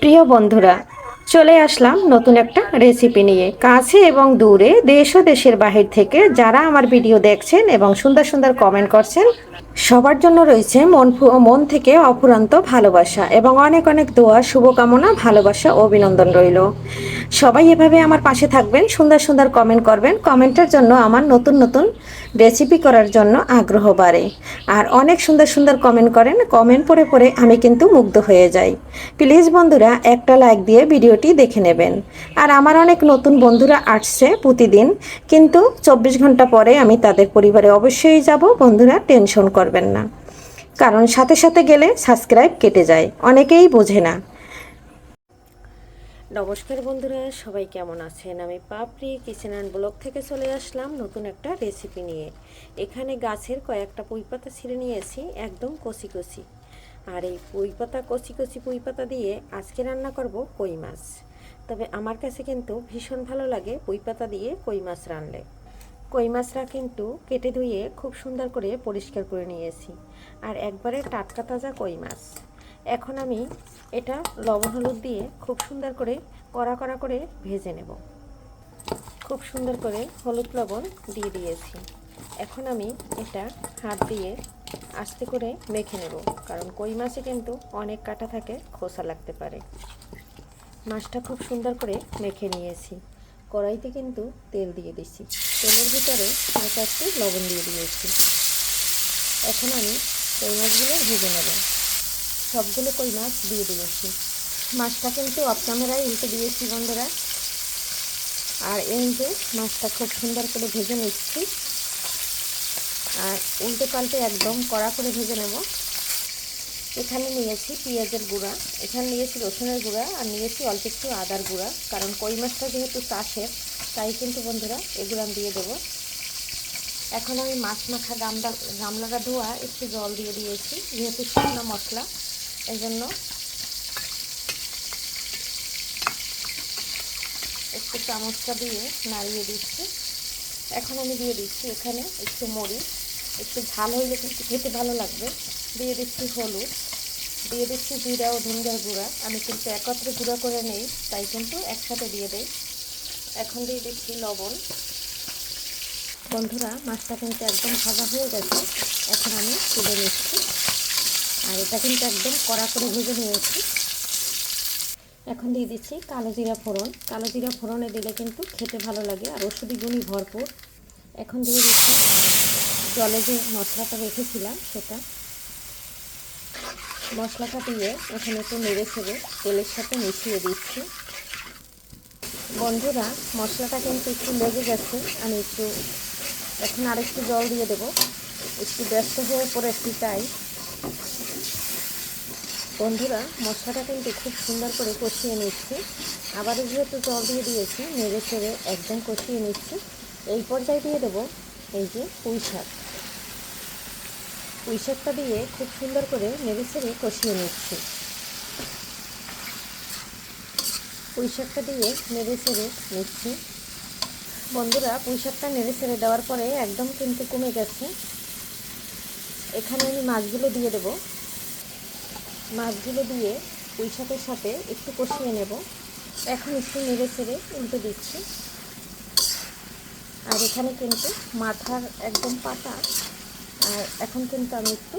প্রিয় বন্ধুরা চলে আসলাম নতুন একটা রেসিপি নিয়ে। কাছে এবং দূরে, দেশ ও দেশের বাহির থেকে যারা আমার ভিডিও দেখছেন এবং সুন্দর সুন্দর কমেন্ট করছেন, সবার জন্য রয়েছে মন মন থেকে অফুরান্ত ভালোবাসা এবং অনেক অনেক দোয়া, শুভকামনা, ভালোবাসা, অভিনন্দন রইল। সবাই এভাবে আমার পাশে থাকবেন, সুন্দর সুন্দর কমেন্ট করবেন। কমেন্টের জন্য আমার নতুন নতুন রেসিপি করার জন্য আগ্রহ বাড়ে। আর অনেক সুন্দর সুন্দর কমেন্ট করেন কমেন্ট পড়ে পড়ে আমি কিন্তু মুগ্ধ হয়ে যাই। প্লিজ বন্ধুরা, একটা লাইক দিয়ে ভিডিওটি দেখে নেবেন। আর আমার অনেক নতুন বন্ধুরা আসছে প্রতিদিন, কিন্তু চব্বিশ ঘণ্টা পরে আমি তাদের পরিবারে অবশ্যই যাব। বন্ধুরা, টেনশন করবেন না। কারণ সাথে সাথে গেলে সাবস্ক্রাইব কেটে যায়, অনেকেই বোঝে না। নমস্কার বন্ধুরা, সবাই কেমন আছেন? আমি পাপড়ি কিচেন অ্যান্ড ব্লগ থেকে চলে আসলাম নতুন একটা রেসিপি নিয়ে। এখানে গাছের কয়েকটা পুঁই পাতা ছিঁড়ে নিয়েছি, একদম কচি কচি আর এই পুঁই পাতা, কচি কচি পুঁই পাতা দিয়ে আজকে রান্না করব কই মাছ। তবে আমার কাছে কিন্তু ভীষণ ভালো লাগে পুঁই পাতা দিয়ে কই মাছ রানলে কই মাছরা কিন্তু কেটে ধুয়ে খুব সুন্দর করে পরিষ্কার করে নিয়েছি। আর একবারে টাটকা তাজা কই মাছ। এখন আমি এটা লবণ হলুদ দিয়ে খুব সুন্দর করে কড়া কড়া করে ভেজে নেব। খুব সুন্দর করে হলুদ লবণ দিয়ে দিয়েছি। এখন আমি এটা হাত দিয়ে আস্তে করে মেখে নেব, কারণ কই মাছে কিন্তু অনেক কাটা থাকে, খোসা লাগতে পারে। মাছটা খুব সুন্দর করে মেখে নিয়েছি। কড়াইতে কিন্তু তেল দিয়ে দিচ্ছি। তেলের ভিতরে হালকা একটু লবণ দিয়ে দিয়েছি। এখন আমি কই মাছগুলো ভেজে নেব। সবগুলো কই মাছ দিয়ে দিয়েছি। মাছটা কিন্তু অফ উল্টে দিয়েছি বন্ধুরা। আর এই যে মাছটা খুব সুন্দর করে ভেজে নিচ্ছি। উল্টে পাল্টে একদম কড়া করে ভেজে নেব। এখানে নিয়েছি পেঁয়াজের গুঁড়া। এখানে নিয়েছি রসুনের গুঁড়া আর নিয়েছি অল্প একটু আদার গুঁড়া। কারণ কই মাছটা যেহেতু চাষের, তাই কিন্তু বন্ধুরা এগুলো আমি দিয়ে দেবো। এখন আমি মাছ মাখা গামলা, গামলাটা ধোয়া একটু জল দিয়ে দিয়েছি, যেহেতু শুকনো মশলা এই জন্য একটু চামচটা দিয়ে নাড়িয়ে দিচ্ছি। এখন আমি দিয়ে দিচ্ছি এখানে একটু মরিচ। একটু ঝাল হইলে কিন্তু খেতে ভালো লাগবে। দিয়ে দিচ্ছি হলুদ, দিয়ে দিচ্ছি জিরা ও ধনিয়ার গুঁড়া। আমি কিন্তু একত্রে গুঁড়া করে নেই, তাই কিন্তু একসাথে দিয়ে দেই। এখন দিয়ে দিচ্ছি লবণ। বন্ধুরা, মাছটা কিন্তু একদম ভাজা হয়ে গেছে। এখন আমি তুলে নিচ্ছি। আর এটা কিন্তু একদম কড়া করে ভেজে নিয়েছি। এখন দিয়ে দিচ্ছি কালো জিরা ফোড়ন। কালো জিরা ফোড়নে দিলে কিন্তু খেতে ভালো লাগে, আর ওষুধি গুণই ভরপুর। এখন দিয়ে দিচ্ছি জলে যে মশলাটা রেখেছিলাম সেটা মশলাটা দিয়ে এখানে একটু নেড়ে ছেড়ে তেলের সাথে মিশিয়ে দিচ্ছি। বন্ধুরা, মশলাটা কিন্তু একটু লেগে গেছে। আমি একটু এখন আরেকটু জল দিয়ে দেবো। একটু ব্যস্ত হয়ে পড়েছি, তাই। বন্ধুরা, মশলাটা কিন্তু খুব সুন্দর করে কষিয়ে নিচ্ছি। আবারও যেহেতু জল দিয়ে দিয়েছি, নেড়ে ছেড়ে একদম কষিয়ে নিচ্ছি। এই পর্যায়ে দিয়ে দেবো এই যে পুঁই শাক পুঁই দিয়ে খুব সুন্দর করে নেড়ে ছেড়ে কষিয়ে নিচ্ছি। পুঁই দিয়ে নেড়ে ছেড়ে নিচ্ছি। বন্ধুরা পুঁই শাকটা নেড়ে ছেড়ে দেওয়ার পরে একদম কিন্তু কমে গেছে। এখানে আমি মাছগুলো দিয়ে দেব। মাছগুলো দিয়ে পুঁই শাকের সাথে একটু কষিয়ে নেব। এখন একটু নেড়ে ছেড়ে উল্টে দিচ্ছি। আর এখানে কিন্তু মাথার একদম পাতা আর এখন কিন্তু আমি একটু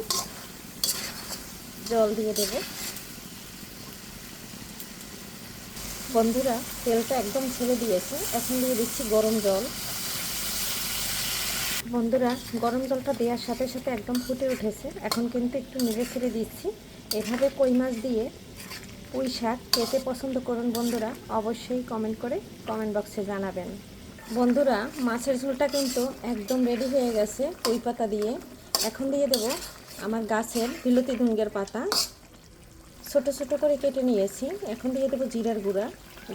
জল দিয়ে দেব। বন্ধুরা, তেলটা একদম ছেড়ে দিয়েছে। এখন দিয়ে দিচ্ছি গরম জল। বন্ধুরা, গরম জলটা দেওয়ার সাথে সাথে একদম ফুটে উঠেছে। এখন কিন্তু একটু নেড়ে ছেড়ে দিচ্ছি। এভাবে কই মাছ দিয়ে পুঁই শাক খেতে পছন্দ করুন বন্ধুরা, অবশ্যই কমেন্ট করে কমেন্ট বক্সে জানাবেন। বন্ধুরা, মাছের ঝোলটা কিন্তু একদম রেডি হয়ে গেছে পুঁই পাতা দিয়ে। এখন দিয়ে দেব আমার গাছের বিলতি ধুঙ্গের পাতা। ছোট ছোট করে কেটে নিয়েছি। এখন দিয়ে দেবো জিরার গুঁড়া।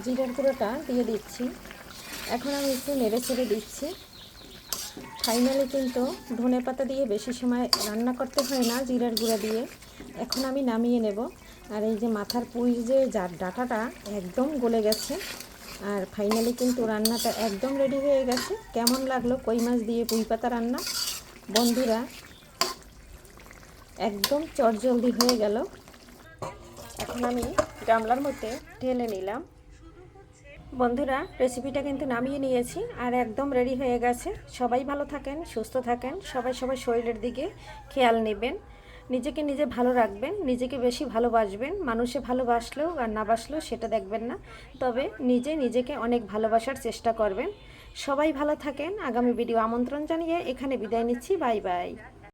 জিরার গুঁড়োটা দিয়ে দিচ্ছি। এখন আমি একটু নেড়ে ছেড়ে দিচ্ছি। ফাইনালি কিন্তু ধনে পাতা দিয়ে বেশি সময় রান্না করতে হয় না জিরার গুঁড়া দিয়ে। এখন আমি নামিয়ে নেব। আর এই যে মাথার পুঁই যে যার ডাটাটা একদম গলে গেছে। আর ফাইনালি কিন্তু রান্নাটা একদম রেডি হয়ে গেছে। কেমন লাগল কই মাছ দিয়ে পুঁই পাতা রান্না? বন্ধুরা, একদম চটজলদি হয়ে গেল। এখন আমি গামলার মধ্যে ঢেলে নিলাম। বন্ধুরা রেসিপিটা কিন্তু নামিয়ে নিয়েছি আর একদম রেডি হয়ে গেছে। সবাই ভালো থাকেন, সুস্থ থাকেন, সবাই সবাই শরীরের দিকে খেয়াল নেবেন। নিজেকে নিজে ভালো রাখবেন, নিজেকে বেশি ভালোবাসবেন, মানুষে ভালোবাসলেও আর না বাসলেও সেটা দেখবেন না। তবে নিজে নিজেকে অনেক ভালোবাসার চেষ্টা করবেন। সবাই ভালো থাকেন। আগামী ভিডিও আমন্ত্রণ জানিয়ে এখানে বিদায় নিচ্ছি। Bye bye.